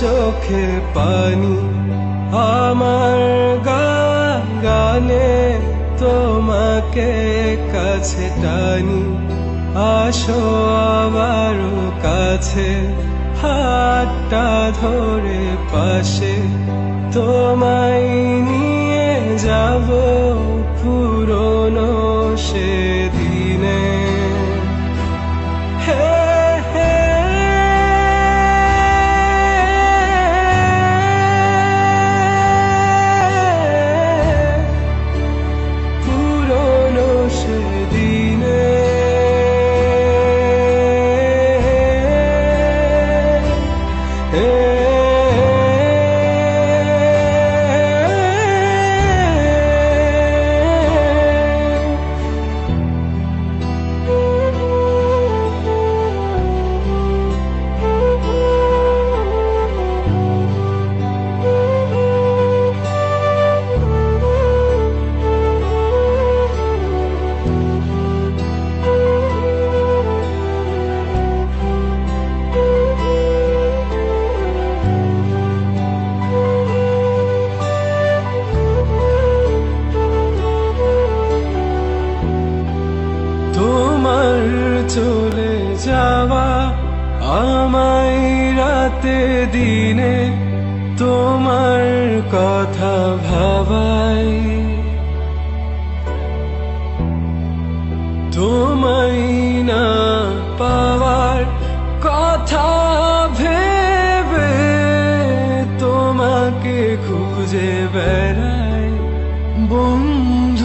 চোখে পানি, আমার গানে তোমাকে কাছে টানি। আসো আবারও কাছে, হাতটা ধরে পাশে। তোমায় নিয়ে যাব পুরনো সেদিনে পুরনো সেদিনে চলে যাওয়া আমায় রাতে দিনে তোমার কথা ভাবাই তোমায় না পাওয়ার কথা ভেবে তোমাকে খুঁজে বেড়ায়। বন্ধু